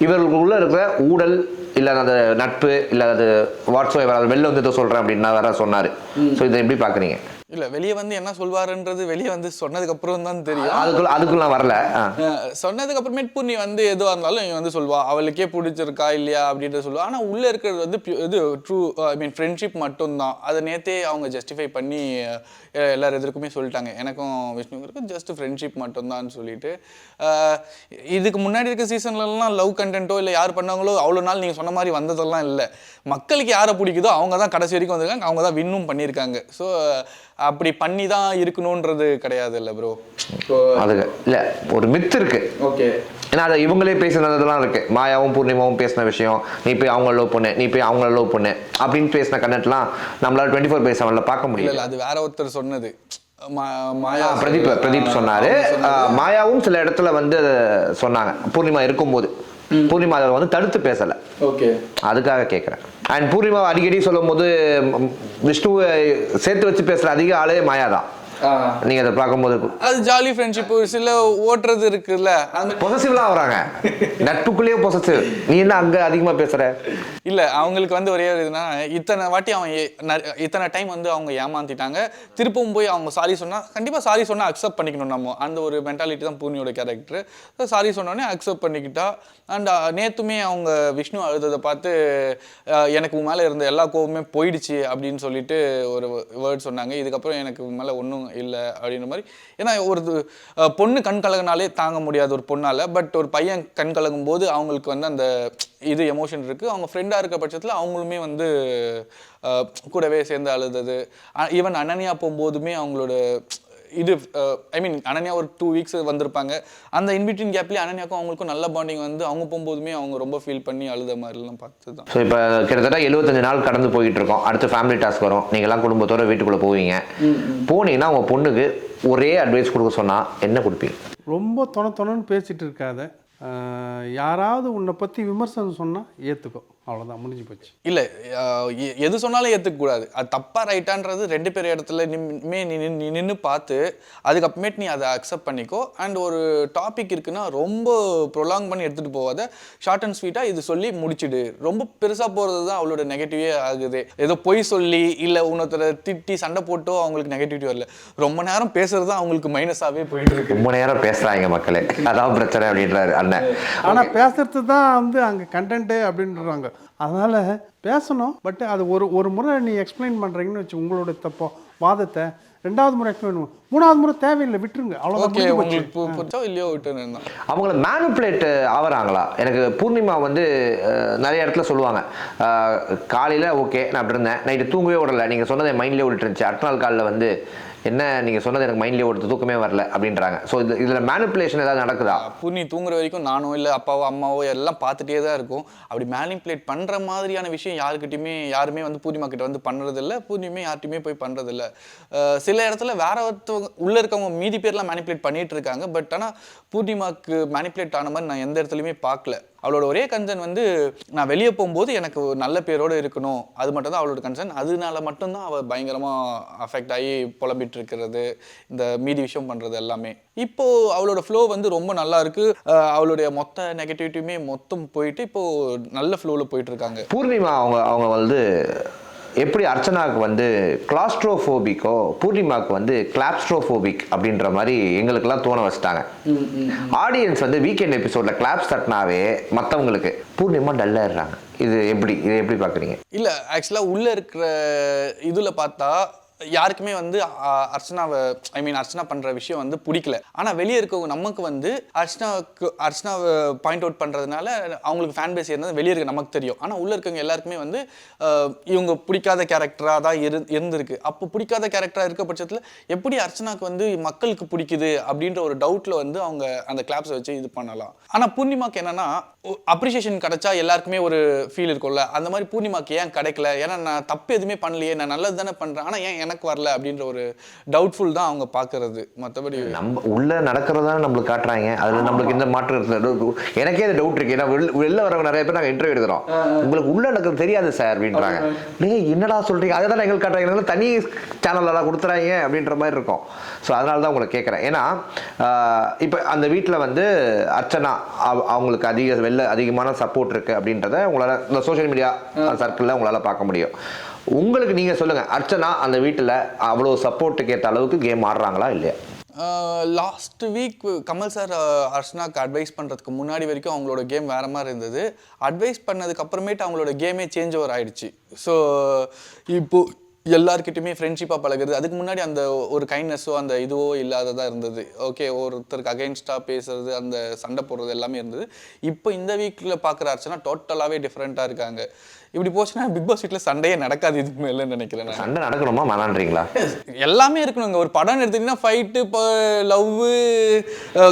இவர்களுக்குள்ள இருக்கிற ஊழல் இல்லை அந்த நட்பு இல்லை அது வாட்ஸ்அப் எவரால் வெளில வந்து சொல்கிறேன் அப்படின்னா வேற சொன்னார். ஸோ இதை எப்படி பார்க்குறீங்க? இல்ல வெளியே வந்து என்ன சொல்வாருன்றது வெளியே வந்து சொன்னதுக்கு அப்புறம் தான் தெரியும் அதுக்குள்ள அதுக்குலாம் வரல. சொன்னதுக்கு அப்புறமேட்டு பூர்ணி வந்து எதுவாக இருந்தாலும் இவன் வந்து சொல்வா அவளுக்கே பிடிச்சிருக்கா இல்லையா? அப்படின்றத சொல்லுவா. ஆனால் உள்ளே இருக்கிறது வந்து இது ட்ரூ ஐ மீன் ஃப்ரெண்ட்ஷிப் மட்டும்தான். அதை நேத்தே அவங்க ஜஸ்டிஃபை பண்ணி எல்லார் எதிர்க்குமே சொல்லிட்டாங்க. எனக்கும் விஷ்ணுக்கும் ஜஸ்ட் ஃப்ரெண்ட்ஷிப் மட்டும்தான்னு சொல்லிட்டு. இதுக்கு முன்னாடி இருக்க சீசன்லலாம் லவ் கண்டென்ட்டோ இல்லை யார் பண்ணாங்களோ அவ்வளோ நாள் நீங்கள் சொன்ன மாதிரி வந்ததெல்லாம் இல்லை. மக்களுக்கு யாரை பிடிக்குதோ அவங்க தான் கடைசி வரைக்கும் வந்திருக்காங்க. அவங்க தான் வின்னும் பண்ணியிருக்காங்க. ஸோ அப்படி பண்ணி தான் இருக்கணுன்றது கிடையாது இல்லை ப்ரோ அதுக்கு இல்லை ஒரு மித்து இருக்கு. ஓகே. ஏன்னா அதை இவங்களே பேசினதெல்லாம் இருக்கு. மாயாவும் பூர்ணிமாவும் பேசின விஷயம் நீ போய் அவங்கள லவ் பண்ணு நீ போய் அவங்கள லவ் பண்ணு அப்படின்னு பேசின கண்டென்ட்லாம் நம்மளால டுவெண்ட்டி ஃபோர் பை செவனில் பார்க்க இல்ல முடியல. இல்ல அது வேற ஒருத்தர் சொன்னது. மா- மாயா பிரதீப் பிரதீப் சொன்னாரு. மாயாவும் சில இடத்துல வந்து அதை சொன்னாங்க. பூர்ணிமா இருக்கும்போது. பூர்ணிமா அதை வந்து தடுத்து பேசல. ஓகே. அதுக்காக கேட்குறேன் அண்ட் பூர்ணிமா அடிக்கடி சொல்லும் போது விஷ்ணுவை சேர்த்து வச்சு பேசுற அதிக ஆளே மாயா தான் நீங்க அதை பார்க்கும்போது அது ஜாலி ஃப்ரெண்ட்ஷிப் ஒரு சில ஓட்டுறது இருக்குல்ல. அந்த பொசசிவ்லாம் வராங்க. நட்புக்குள்ளேயே பொசசிவ் நீ என்ன அங்க அதிகமா பேசுற? இல்ல அவங்களுக்கு வந்து ஒரே ஒரு இதுனா இத்தனை வாட்டி அவன் இத்தனை டைம் வந்து அவங்க ஏமாத்திட்டாங்க. திருப்பவும் போய் அவங்க சாரி சொன்னா கண்டிப்பா சாரி சொன்னா அக்செப்ட் பண்ணிக்கணும் நம்ம. அந்த ஒரு மென்டாலிட்டி தான் பூர்ணியோட கேரக்டர் சாரி சொன்னோடனே அக்செப்ட் பண்ணிக்கிட்டா அண்ட் நேத்துமே அவங்க விஷ்ணு அழுததை பார்த்து எனக்கு உன் மேல இருந்த எல்லா கோவமே போயிடுச்சு அப்படின்னு சொல்லிட்டு ஒரு வேர்ட் சொன்னாங்க. இதுக்கப்புறம் எனக்கு உன் மேல ஒன்றும் இல்லை அப்படின்ற மாதிரி. ஏன்னா ஒரு பொண்ணு கண் கலங்கினாலே தாங்க முடியாது ஒரு பொண்ணால் பட் ஒரு பையன் கண் கலங்கும் போது அவங்களுக்கு வந்து அந்த இது எமோஷன் இருக்குது அவங்க ஃப்ரெண்டாக இருக்க பட்சத்தில் அவங்களுமே வந்து கூடவே சேர்ந்து அழுதது. ஈவன் அனனியா போகும்போதுமே அவங்களோட இது ஐ மீன் அனன்யா ஒரு டூ வீக்ஸ் வந்திருப்பாங்க. அந்த இன்பிட்வீன் கேப்லேயே அனன்யாக்கும் அவங்களுக்கும் நல்ல பாண்டிங் வந்து அவங்க போகும்போதுமே அவங்க ரொம்ப ஃபீல் பண்ணி அழுத மாதிரிலாம் பார்த்து தான் ஸோ இப்போ கிட்டத்தட்ட எழுபத்தஞ்சு நாள் கடந்து போயிட்டு இருக்கோம் அடுத்து ஃபேமிலி டாஸ்க் வரும். நீங்கள்லாம் குடும்பத்தோட வீட்டுக்குள்ளே போவீங்க. போனீங்கன்னா உங்கள் பொண்ணுக்கு ஒரே அட்வைஸ் கொடுக்க சொன்னால் என்ன கொடுப்பீங்க? ரொம்ப தொண தொணன்னு பேசிட்டு இருக்காத. யாராவது உன்னை பற்றி விமர்சனம் சொன்னால் ஏற்றுக்கோ அவ்வளோதான் முடிஞ்சு போச்சு. இல்லை எது சொன்னாலும் ஏற்றுக்கக்கூடாது அது தப்பா ரைட்டான்றது ரெண்டு பேர் இடத்துல நிம்மே நீ நீ நின்று பார்த்து அதுக்கப்புறமேட்டு நீ அதை அக்செப்ட் பண்ணிக்கோ. அண்ட் ஒரு டாபிக் இருக்குன்னா ரொம்ப ப்ரொலாங் பண்ணி எடுத்துகிட்டு போகாத. ஷார்ட் அண்ட் ஸ்வீட்டாக இது சொல்லி முடிச்சிடு. ரொம்ப பெருசாக போகிறது தான் அவளோட நெகட்டிவே ஆகுது. ஏதோ பொய் சொல்லி இல்லை உன்னொருத்தரை திட்டி சண்டை போட்டோ அவங்களுக்கு நெகட்டிவிட்டி வரல. ரொம்ப நேரம் பேசுறது தான் அவங்களுக்கு மைனஸாகவே போயிட்டு இருக்கு. ரொம்ப நேரம் பேசுகிறாங்க மக்களே. அதான் பிரச்சனை அப்படின்றாரு அண்ணன். ஆனால் பேசுறது தான் வந்து அங்கே கண்டென்ட்டு அப்படின்றாங்க. அதனால் பேசணும் பட் அது ஒரு ஒரு முறை நீ எக்ஸ்பிளைன் பண்ணுறீங்கன்னு வச்சு உங்களோட தப்போ வாதத்தை ரெண்டாவது முறை எக்ஸ்பிளைன் மூணாவது முறை தேவையில்லை விட்டுருங்க. புரிஞ்சோ இல்லையோ விட்டுன்னு தான் அவங்கள மேனுப்புலேட் ஆவறாங்களா? எனக்கு பூர்ணிமா வந்து நிறைய இடத்துல சொல்லுவாங்க. காலையில் ஓகே நான் அப்படி இருந்தேன். நைட்டு தூங்கவே விடல. நீங்கள் சொன்னதை மைண்ட்லேயே விட்டுட்டு இருந்துச்சு. அடுத்த நாள் காலையில் வந்து என்ன நீங்கள் சொன்னது எனக்கு மைண்ட்லேயே ஓடுது தூக்கமே வரல அப்படின்றாங்க. ஸோ இது இதில் மேனுப்புலேஷன் ஏதாவது நடக்குதா? பூர்ணி தூங்குற வரைக்கும் நானோ இல்லை அப்பாவோ அம்மாவோ எல்லாம் பார்த்துட்டே தான் இருக்கும். அப்படி மேனிப்புலேட் பண்ணுற மாதிரியான விஷயம் யாருக்கிட்டையுமே யாருமே வந்து பூர்ணிமா கிட்ட வந்து பண்ணுறதில்ல பூர்ணிமே யார்ட்டையுமே போய் பண்ணுறதில்ல சில இடத்துல வேற இருக்கிறவங்க உள்ளே இருக்கவங்க மீதி பேர்லாம் மேனிப்புலேட் பண்ணிகிட்டு இருக்காங்க. பட் ஆனால் பூர்ணிமாக்கு மேனிப்புலேட் ஆன மாதிரி நான் எந்த இடத்துலையுமே பார்க்கல. அவளோட ஒரே கன்சர்ன் வந்து நான் வெளியே போகும்போது எனக்கு நல்ல பேரோடு இருக்கணும். அது மட்டும் தான் அவளோட கன்சர்ன் அதனால மட்டும்தான் அவள் பயங்கரமாக அஃபெக்ட் ஆகி புலம்பிட்டு இருக்கிறது இந்த மீதி விஷயம் பண்ணுறது எல்லாமே. இப்போது அவளோட ஃப்ளோ வந்து ரொம்ப நல்லா இருக்கு. அவளுடைய மொத்த நெகட்டிவிட்டியுமே மொத்தம் போயிட்டு இப்போது நல்ல ஃப்ளோவில் போயிட்டு இருக்காங்க. பூர்ணிமா அவங்க அவங்க வந்து எப்படி அர்ச்சனாவுக்கு வந்து கிளாஸ்ட்ரோஃபோபிக்கோ பூர்ணிமாவுக்கு வந்து கிளாப்ஸ்ட்ரோஃபோபிக் அப்படின்ற மாதிரி எங்களுக்கெல்லாம் தோண வச்சுட்டாங்க. ஆடியன்ஸ் வந்து வீக்கெண்ட் எபிசோட்ல கிளாப்ஸ் தட்டினாவே மற்றவங்களுக்கு பூர்ணிமா டல்லாயிடுறாங்க. இது எப்படி இது எப்படி பார்க்குறீங்க? இல்லை ஆக்சுவலாக உள்ளே இருக்கிற இதில் பார்த்தா யாருக்குமே வந்து அர்ச்சனாவை ஐ மீன் அர்ச்சனா பண்ணுற விஷயம் வந்து பிடிக்கல. ஆனால் வெளியே இருக்கவங்க நமக்கு வந்து அர்ச்சனாவுக்கு அர்ச்சனாவை பாயிண்ட் அவுட் பண்ணுறதுனால அவங்களுக்கு ஃபேன் பேஸ் இருந்தது வெளியே இருக்க நமக்கு தெரியும். ஆனால் உள்ளே இருக்கவங்க எல்லாருக்குமே வந்து இவங்க பிடிக்காத கேரக்டராக தான் இரு இருந்திருக்கு. அப்போ பிடிக்காத கேரக்டராக இருக்க பட்சத்தில் எப்படி அர்ச்சனாக்கு வந்து மக்களுக்கு பிடிக்குது அப்படின்ற ஒரு டவுட்டில் வந்து அவங்க அந்த கிளாப்ஸை வச்சு இது பண்ணலாம். ஆனால் பூர்ணிமாக்கு என்னென்னா அப்ரிசியேஷன் கிடைச்சா எல்லாருக்குமே ஒரு ஃபீல் இருக்கும்ல. அந்த மாதிரி பூர்ணிமாக்கு ஏன் கிடைக்கல? ஏன்னா நான் தப்பு எதுவுமே பண்ணலையே. நான் நல்லது தானே பண்ணுறேன் ஆனால் ஏன் எனக்கு வரல அப்படின்ற ஒரு டவுட்ஃபுல் தான் அவங்க பார்க்கறது. மற்றபடி நம்ம உள்ள நடக்கிறதா நம்மளுக்கு காட்டுறாங்க. அதுல நம்மளுக்கு இந்த மாற்றம் இருக்கு. எனக்கே அது டவுட் இருக்கு. ஏன்னா வெளில- வெளில வரவங்க நிறைய பேர் நாங்க இன்டர்வியூ எடுக்கிறோம். உங்களுக்கு உள்ள நடக்கிறது தெரியாது சார் அப்படின்றாங்க. நீங்க என்னடா சொல்றீங்க? அதை தான் எங்களுக்கு காட்டுறாங்க. தனி சேனல்லாம் கொடுத்துறாங்க அப்படின்ற மாதிரி இருக்கும். ஸோ அதனால தான் உங்களை கேட்குறேன். ஏன்னா இப்போ அந்த வீட்டில் வந்து அர்ச்சனா அவ- அவங்களுக்கு அதிக வெளில அதிகமான சப்போர்ட் இருக்கு அப்படின்றத உங்களால் இந்த சோஷியல் மீடியா சர்க்கிளில் உங்களால் பார்க்க முடியும். உங்களுக்கு நீங்க சொல்லுங்க அர்ச்சனா அந்த வீட்டில் அவ்வளோ சப்போர்ட்டுக்கு ஏற்ற அளவுக்கு கேம் ஆடுறாங்களா இல்லையா? லாஸ்ட் வீக் கமல் சார் அர்ச்சனாக்கு அட்வைஸ் பண்ணுறதுக்கு முன்னாடி வரைக்கும் அவங்களோட கேம் வேற மாதிரி இருந்தது. அட்வைஸ் பண்ணதுக்கு அப்புறமேட்டு அவங்களோட கேமே சேஞ்ச் ஓவர் ஆயிடுச்சு. ஸோ இப்போ எல்லாருக்கிட்டையுமே ஃப்ரெண்ட்ஷிப்பாக பழகுறது. அதுக்கு முன்னாடி அந்த ஒரு கைண்ட்னஸோ அந்த இதுவோ இல்லாததாக இருந்தது. ஓகே ஒருத்தருக்கு அகைன்ஸ்டாக பேசுறது அந்த சண்டை போடுறது எல்லாமே இருந்தது. இப்போ இந்த வீக்கில் பார்க்குற அர்ச்சனா டோட்டலாகவே டிஃப்ரெண்ட்டாக இருக்காங்க. இப்படி போச்சுன்னா பிக் பாஸ் வீட்டில் சண்டையே நடக்காது இதுக்கு மேலேன்னு நினைக்கிறேன் நான். சண்டை நடக்கணுமா? வேணான்றீங்களா எல்லாமே இருக்கணுங்க ஒரு படம் எடுத்தீங்கன்னா ஃபைட்டு இப்போ லவ்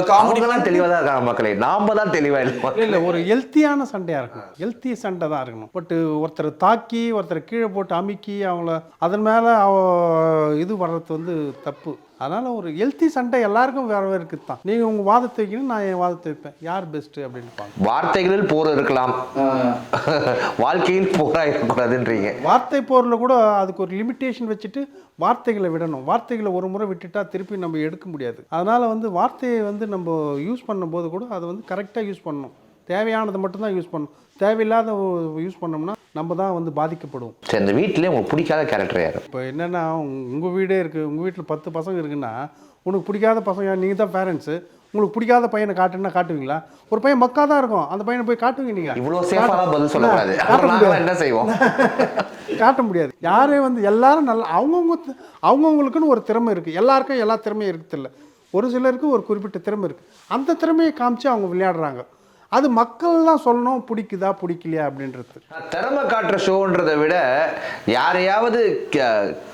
காமெடி அவங்கெல்லாம் தெளிவாக தான் இருக்காங்க மக்களே. நாம தான் தெளிவா இல்லை. இல்லை ஒரு ஹெல்த்தியான சண்டையாக இருக்கணும். ஹெல்த்தி சண்டை தான் இருக்கணும். பட் ஒருத்தர் தாக்கி ஒருத்தர் கீழே போட்டு அமுக்கி அவங்கள அதன் மேலே அவ இது வர்றது வந்து தப்பு. அதனால் ஒரு ஹெல்த்தி சண்டை எல்லாருக்கும் வேற வேறு இருக்குது தான் நீங்கள் உங்கள் வாதத்தை வைக்கணும் நான் என் வாதத்தை வைப்பேன். யார் பெஸ்ட்டு அப்படின்னு பார்க்கணும் வார்த்தைகளில் போர் இருக்கலாம். வாழ்க்கையில் போரா இருக்கக்கூடாதுன்றீங்க வார்த்தை போரில் கூட அதுக்கு ஒரு லிமிட்டேஷன் வச்சுட்டு வார்த்தைகளை விடணும். வார்த்தைகளை ஒரு முறை விட்டுட்டா திருப்பி நம்ம எடுக்க முடியாது. அதனால் வந்து வார்த்தையை வந்து நம்ம யூஸ் பண்ணும்போது கூட அதை வந்து கரெக்டாக யூஸ் பண்ணணும். தேவையானதை மட்டும்தான் யூஸ் பண்ணணும். தேவையில்லாத யூஸ் பண்ணோம்னா நம்ம தான் வந்து பாதிக்கப்படுவோம். சரி இந்த வீட்டிலே உங்களுக்கு பிடிக்காத கேரக்டர் யாரு? இப்போ என்னென்னா உங்கள் வீடே இருக்குது உங்கள் வீட்டில் பத்து பசங்க இருக்குன்னா உனக்கு பிடிக்காத பசங்க நீங்கள் தான் பேரண்ட்ஸு உங்களுக்கு பிடிக்காத பையனை காட்டுன்னா காட்டுவீங்களா? ஒரு பையன் மக்கா தான் இருக்கும். அந்த பையனை போய் காட்டுவீங்க நீங்கள் இவ்வளவு சேஃபா தான் பதில் சொல்லக்கூடாது. என்ன செய்வோம்? காட்ட முடியாது. யாரே வந்து எல்லாரும் நல்லா அவங்கவுங்க அவங்கவுங்களுக்குன்னு ஒரு திறமை இருக்குது எல்லாருக்கும் எல்லா திறமையும் இருக்குதில்ல. ஒரு சிலருக்கு ஒரு குறிப்பிட்ட திறமை இருக்குது அந்த திறமையை காமிச்சு அவங்க விளையாடுறாங்க. அது மக்கள் தான் சொல்லணும் பிடிக்குதா பிடிக்கலையா அப்படின்றது. திறமை காட்டுற ஷோன்றதை விட யாரையாவது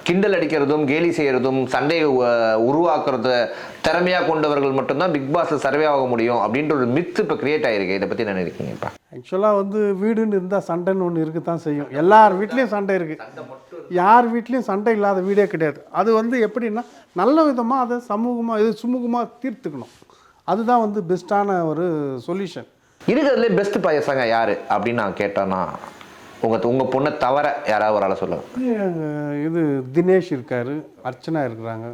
கிண்டல் அடிக்கிறதும் கேலி செய்யறதும் சண்டையை உருவாக்குறத திறமையா கொண்டவர்கள் மட்டும்தான் பிக் பாஸ்ல சர்வே ஆக முடியும் அப்படின்ற ஒரு மித்து இப்போ கிரியேட் ஆயிருக்கு. இதை என்ன நினைக்கிறீங்க இப்ப ஆக்சுவலாக வந்து வீடுன்னு இருந்தால் சண்டைன்னு ஒன்று இருக்கு தான் செய்யும். எல்லார் வீட்லேயும் சண்டை இருக்குது யார் வீட்லேயும் சண்டை இல்லாத வீடே கிடையாது. அது வந்து எப்படின்னா நல்ல விதமாக அதை சமூகமாக இது சுமூகமாக தீர்த்துக்கணும். அதுதான் வந்து பெஸ்ட்டான ஒரு சொல்யூஷன் இருக்கிறதுல பெஸ்ட் பசங்க யாரு? அப்படின்னு நான் கேட்டேன்னா உங்க உங்க பொண்ணை தவிர யாராவது ஒரு ஆளை சொல்லுங்க. இது தினேஷ் இருக்காரு அர்ச்சனா இருக்கிறாங்க.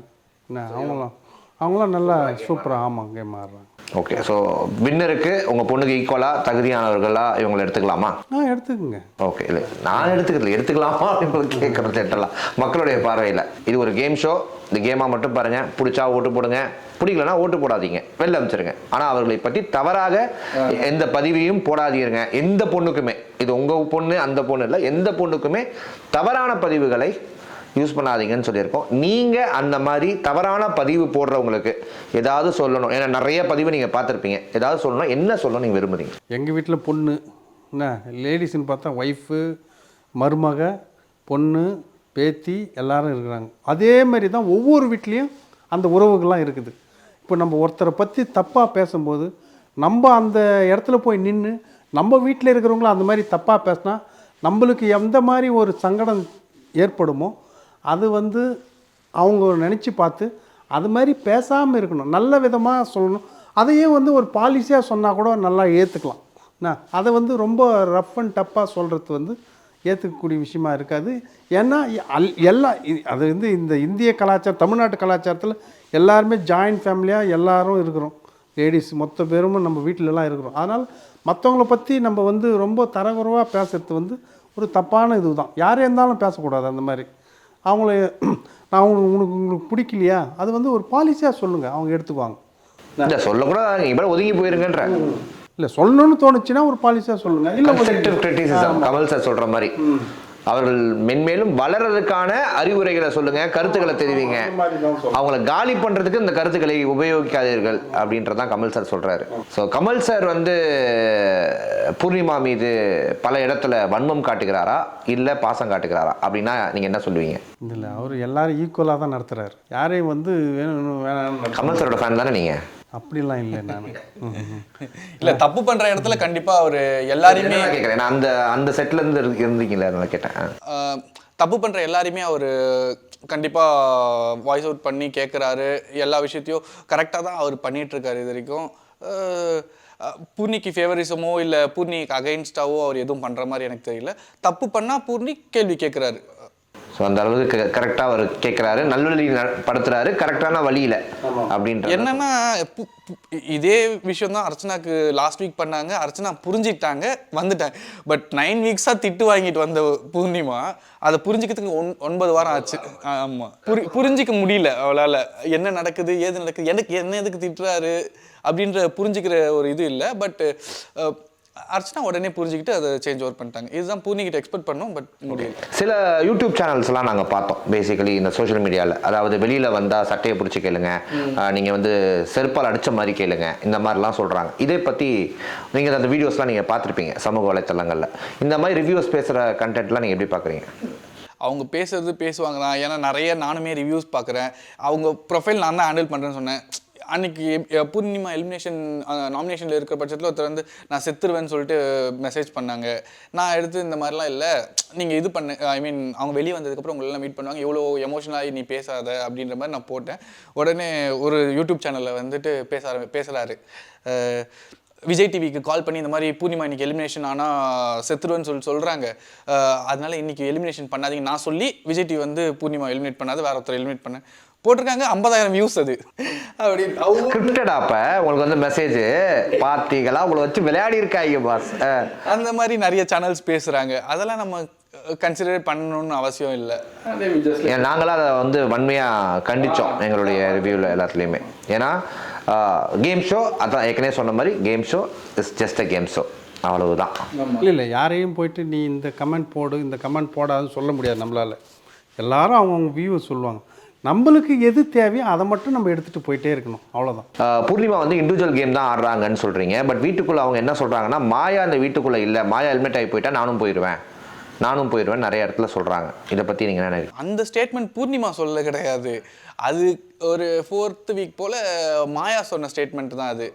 என்ன அவங்களாம் அவங்களாம் நல்லா சூப்பராக ஆமாம் கேம் ஆடுறாங்க ஓகே ஸோ வின்னருக்கு உங்க பொண்ணுக்கு ஈக்குவலா தகுதியானவர்களா இவங்களை எடுத்துக்கலாமா? ஆ எடுத்துக்கோங்க. ஓகே இல்லை நான் எடுத்துக்கிறது எடுத்துக்கலாமா? அப்படின்னு கேட்குறது எட்டலாம். மக்களுடைய பார்வையில். இது ஒரு கேம் ஷோ இந்த கேமாக மட்டும் பாருங்க. பிடிச்சா ஓட்டு போடுங்க. பிடிக்கலனா ஓட்டு போடாதீங்க. வெளில அமைச்சிருங்க. ஆனால் அவர்களை பற்றி தவறாக எந்த பதிவையும் போடாதீருங்க. எந்த பொண்ணுக்குமே இது உங்கள் பொண்ணு அந்த பொண்ணு இல்லை எந்த பொண்ணுக்குமே தவறான பதிவுகளை யூஸ் பண்ணாதீங்கன்னு சொல்லியிருக்கோம். நீங்கள் அந்த மாதிரி தவறான பதிவு போடுறவங்களுக்கு ஏதாவது சொல்லணும். ஏன்னா நிறைய பதிவு நீங்கள் பார்த்துருப்பீங்க. ஏதாவது சொல்லணும் என்ன சொல்லணும் நீங்கள் விரும்புறீங்க? எங்கள் வீட்டில் பொண்ணு என்ன லேடிஸ்ன்னு பார்த்தா ஒய்ஃபு மருமக பொண்ணு பேத்தி எல்லாரும் இருக்கிறாங்க. அதே மாதிரி தான் ஒவ்வொரு வீட்லேயும் அந்த உறவுகள்லாம் இருக்குது. இப்போ நம்ம ஒருத்தரை பற்றி தப்பாக பேசும்போது நம்ம அந்த இடத்துல போய் நின்று நம்ம வீட்டில் இருக்கிறவங்கள அந்த மாதிரி தப்பாக பேசினா நம்மளுக்கு எந்த மாதிரி ஒரு சங்கடம் ஏற்படுமோ அது வந்து அவங்க நினச்சி பார்த்து அது மாதிரி பேசாமல் இருக்கணும். நல்ல விதமாக சொல்லணும். அதையே வந்து ஒரு பாலிசியாக சொன்னால் கூட நல்லா ஏற்றுக்கலாம் என்ன? அதை வந்து ரொம்ப ரஃப் அண்ட் டப்பாக சொல்கிறது வந்து ஏற்றுக்கக்கூடிய விஷயமா இருக்காது. ஏன்னா அல் எல்லா அது வந்து இந்த இந்திய கலாச்சாரம் தமிழ்நாட்டு கலாச்சாரத்தில் எல்லாருமே ஜாயின்ட் ஃபேமிலியாக எல்லோரும் இருக்கிறோம். லேடிஸ் மொத்த பேரும் நம்ம வீட்டிலலாம் இருக்கிறோம். அதனால் மற்றவங்கள பற்றி நம்ம வந்து ரொம்ப தரகுறவாக பேசுறது வந்து ஒரு தப்பான இதுதான். யாரே இருந்தாலும் பேசக்கூடாது அந்த மாதிரி. அவங்கள நான் உங்களுக்கு உங்களுக்கு உங்களுக்கு பிடிக்கலையா? அது வந்து ஒரு பாலிசியாக சொல்லுங்கள் அவங்க எடுத்துக்குவாங்க. இல்லை சொல்லக்கூடாது. இப்படி ஒதுங்கி போயிருங்கன்ற. இல்லை சொல்லணும்னு தோணுச்சுன்னா ஒரு பாலிசியாக சொல்லுங்கள் இல்லை கமல் சார் சொல்ற மாதிரி. அவர்கள் மென்மேலும் வளர்றதுக்கான அறிவுரைகளை சொல்லுங்க கருத்துக்களை தெரிவிங்க. அவங்கள காலி பண்றதுக்கு இந்த கருத்துக்களை உபயோகிக்காதீர்கள் அப்படின்றதான் கமல் சார் சொல்றாரு. ஸோ கமல் சார் வந்து பூர்ணிமா மீது பல இடத்துல வன்மம் காட்டுகிறாரா? இல்ல பாசம் காட்டுகிறாரா? அப்படின்னா நீங்க என்ன சொல்லுவீங்க? இல்லை அவர் எல்லாரும் ஈக்குவலாக தான் நடத்துகிறாரு யாரையும் வந்து வேணும் வேணாம் கமல் சாரோட ஃபேன் தானே நீங்க? அப்படிலாம் இல்லை நான். இல்ல தப்பு பண்ற இடத்துல கண்டிப்பா அவரு எல்லாரையுமே கேட்கறேன் நான் அந்த அந்த செட்ல இருந்து இரு- இருந்தீங்களே அதனால கேட்டேன். தப்பு பண்ற எல்லாரையுமே அவர் கண்டிப்பாக வாய்ஸ் அவுட் பண்ணி கேட்குறாரு எல்லா விஷயத்தையும் கரெக்டாக தான் அவர் பண்ணிட்டு இருக்காரு இது வரைக்கும். பூர்ணிக்கு ஃபேவரிசமோ இல்லை பூர்ணிக்கு அகைன்ஸ்டாவோ அவர் எதுவும் பண்ணுற மாதிரி எனக்கு தெரியல. தப்பு பண்ணால் பூர்ணி கேள்வி கேட்குறாரு ஸோ அந்த அளவுக்கு கரெக்டாக அவர் கேட்குறாரு நல்வழி படுத்துறாரு. கரெக்டான வழியில் அப்படின்ற என்னன்னா இதே விஷயம் தான் அர்ச்சனாக்கு லாஸ்ட் வீக் பண்ணாங்க. அர்ச்சனா புரிஞ்சிட்டாங்க வந்துட்டாங்க. பட் நைன் வீக்ஸாக திட்டு வாங்கிட்டு வந்த பூர்ணிமா அதை புரிஞ்சுக்கிறதுக்கு ஒன் ஒன்பது வாரம் ஆச்சு. ஆமாம் புரி புரிஞ்சிக்க முடியல அவளால். என்ன நடக்குது ஏது நடக்குது எனக்கு என்ன எதுக்கு திட்டுறாரு அப்படின்ற புரிஞ்சுக்கிற ஒரு இது இல்லை. பட் அர்ச்சனா உடனே புரிஞ்சுக்கிட்டு அதை சேஞ்ச் ஓவர் பண்ணிட்டாங்க. இதுதான் பூர்ணிகிட்ட எக்ஸ்பெக்ட் பண்ணோம் பட் முடியல. சில யூடியூப் சேனல்ஸ்லாம் நாங்கள் பார்த்தோம் பேசிக்கலி இந்த சோஷியல் மீடியாவில் அதாவது வெளியில் வந்தால் சட்டையை பிடிச்சி கேளுங்க நீங்கள் வந்து செருப்பால் அடித்த மாதிரி கேளுங்க இந்த மாதிரிலாம் சொல்கிறாங்க இதை பற்றி நீங்கள் அந்த வீடியோஸ்லாம் நீங்கள் பார்த்துருப்பீங்க சமூக வலைத்தளங்களில். இந்த மாதிரி ரிவ்யூஸ் பேசுகிற கண்டென்ட்லாம் நீங்கள் எப்படி பார்க்குறீங்க? அவங்க பேசுறது பேசுவாங்க தான் ஏன்னா நிறைய நானுமே ரிவ்யூஸ் பார்க்குறேன். அவங்க ப்ரொஃபைல் நான் தான் ஹேண்டில் பண்ணுறேன்னு சொன்னேன். அன்னைக்கு பூர்ணிமா எலிமினேஷன் நாமினேஷனில் இருக்கிற பட்சத்தில் ஒருத்தர் வந்து நான் செத்துருவேன்னு சொல்லிட்டு மெசேஜ் பண்ணாங்க. நான் எடுத்து இந்த மாதிரிலாம் இல்லை. நீங்கள் இது பண்ணு ஐ மீன் அவங்க வெளியே வந்ததுக்கப்புறம் உங்களெல்லாம் மீட் பண்ணுவாங்க. எவ்வளோ எமோஷனலாகி நீ பேசாத அப்படின்ற மாதிரி நான் போட்டேன். உடனே ஒரு யூடியூப் சேனலில் வந்துட்டு பேச ஆரம்பி பேசுகிறாரு விஜய் டிவிக்கு கால் பண்ணி இந்த மாதிரி பூர்ணிமா இன்னைக்கு எலிமினேஷன் ஆனால் செத்துருவேன்னு சொல்லி சொல்கிறாங்க அதனால் இன்றைக்கி எலிமினேஷன் பண்ணாதீங்க. நான் சொல்லி விஜய் டிவி வந்து பூர்ணிமா எலிமினேட் பண்ணாது வேற ஒருத்தர் எலிமினேட் பண்ணேன். போட்டிருக்காங்க. ஐம்பதாயிரம் வியூஸ் அது. அப்படி அவங்க ஸ்கிரிப்டடா அப்போ? உங்களுக்கு வந்து மெசேஜ் பார்த்தீங்களா உங்களை வச்சு விளையாடி இருக்காங்க பாஸ் அந்த மாதிரி நிறைய சேனல்ஸ் பேசுகிறாங்க அதெல்லாம் நம்ம கன்சிடர் பண்ணணும்னு அவசியம் இல்லை. நாங்களாம் அதை வந்து வன்மையாக கண்டித்தோம் எங்களுடைய ரிவ்யூவில் எல்லாத்துலேயுமே. ஏன்னா கேம் ஷோ அதான் ஏற்கனவே சொன்ன மாதிரி game show is just a game show அவ்வளவுதான். இல்லை இல்லை யாரையும் போயிட்டு நீ இந்த கமெண்ட் போடு இந்த கமெண்ட் போடாதுன்னு சொல்ல முடியாது நம்மளால். எல்லாரும் அவங்கவுங்க வியூவை சொல்லுவாங்க. நம்மளுக்கு எது தேவையோ அதை மட்டும் நம்ம எடுத்துகிட்டு போயிட்டே இருக்கணும். அவ்வளோதான் பூர்ணிமா வந்து இண்டிவிஜுவல் கேம் தான் ஆடுறாங்கன்னு சொல்கிறீங்க பட் வீட்டுக்குள்ளே அவங்க என்ன சொல்கிறாங்கன்னா மாயா அந்த வீட்டுக்குள்ளே இல்லை. மாயா ஹெல்மெட் ஆகி போயிட்டா நானும் போயிடுவேன் நானும் போயிடுவேன் நிறைய இடத்துல சொல்கிறாங்க இதை பற்றி நீங்கள் என்ன நினைக்கிறீங்க? அந்த ஸ்டேட்மெண்ட் பூர்ணிமா சொல்ல கிடையாது. அது ஒரு ஃபோர்த் வீக் போல் மாயா சொன்ன ஸ்டேட்மெண்ட் தான் அது.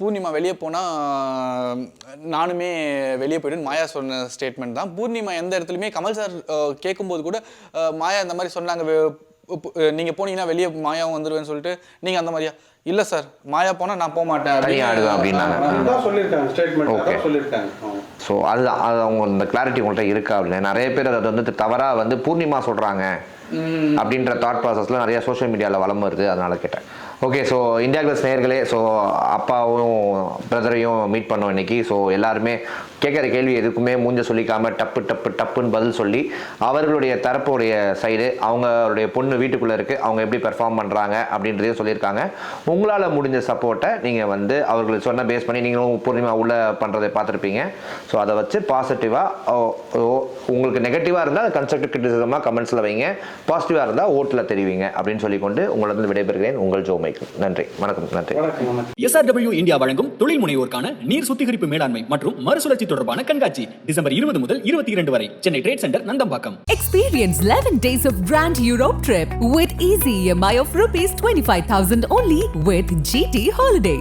பூர்ணிமா வெளியே போனால் நானுமே வெளியே போயிடுன்னு மாயா சொன்ன ஸ்டேட்மெண்ட் தான். பூர்ணிமா எந்த இடத்துலையுமே கமல் சார் கேட்கும்போது கூட மாயா இந்த மாதிரி சொன்னாங்க வெ- உப்பு- அஹ், நீங்க போனீங்கன்னா வெளியே மாயாவும் வந்துருவேன்னு சொல்லிட்டு நீங்க அந்த மாதிரியா? இல்ல சார் மாயா போனா நான் போக மாட்டேன் அதுதான் சொல்லியிருக்காங்க. ஸோ அதுதான் அது அவங்க இந்த கிளாரிட்டி உங்கள்கிட்ட இருக்கா அப்படின்னு. நிறைய பேர் அதை வந்து தவறாக வந்து பூர்ணிமா சொல்கிறாங்க அப்படின்ற தாட் ப்ராசஸில் நிறைய சோஷியல் மீடியாவில் வளம் வருது அதனால கேட்டேன். ஓகே ஸோ இந்தியா கிளாஸ் நேயர்களே ஸோ அப்பாவும் பிரதரையும் மீட் பண்ணோம் இன்றைக்கி ஸோ எல்லாருமே கேட்குற கேள்வி எதுக்குமே மூஞ்ச சொல்லிக்காமல் டப்பு டப்பு டப்புன்னு பதில் சொல்லி அவர்களுடைய தரப்புடைய சைடு அவங்களுடைய பொண்ணு வீட்டுக்குள்ளே இருக்குது அவங்க எப்படி பெர்ஃபார்ம் பண்ணுறாங்க அப்படின்றதையும் சொல்லியிருக்காங்க. உங்களால் முடிஞ்ச சப்போர்ட்டை நீங்கள் வந்து அவர்களுக்கு சொன்ன பேஸ் பண்ணி நீங்களும் பூர்ணிமா உள்ளே பண்ணுறதை பார்த்துருப்பீங்க. ஸோ அதை வச்சு பாசிட்டிவாக உங்களுக்கு நெகட்டிவாக இருந்தால் கன்ஸ்ட்ரக்டிவ் கிரிட்டிசிசமாக கமெண்ட்ஸில் வைங்க. பாசிட்டிவாக இருந்தால் ஓட்டில் தெரிவிங்க அப்படின்னு சொல்லிக்கொண்டு உங்களிடம் விடைபெறுகிறேன். உங்கள் ஜோமை. மைக்கேல் நன்றி. வணக்கம் நன்றி. எஸ்ஆர்டபிள்யூ இந்தியா வழங்கும் தொழில் முனைவோருக்கான நீர் சுத்திகரிப்பு மேலாண்மை மற்றும் மறுசுழற்சி தொடர்பான கண்காட்சி டிசம்பர் இருபது முதல் இருபத்தி இரண்டு வரை Chennai trade centre Nandambakkam. Experience 11 days of Grand Europe trip with easy EMI of rupees 25,000 only with GT Holidays.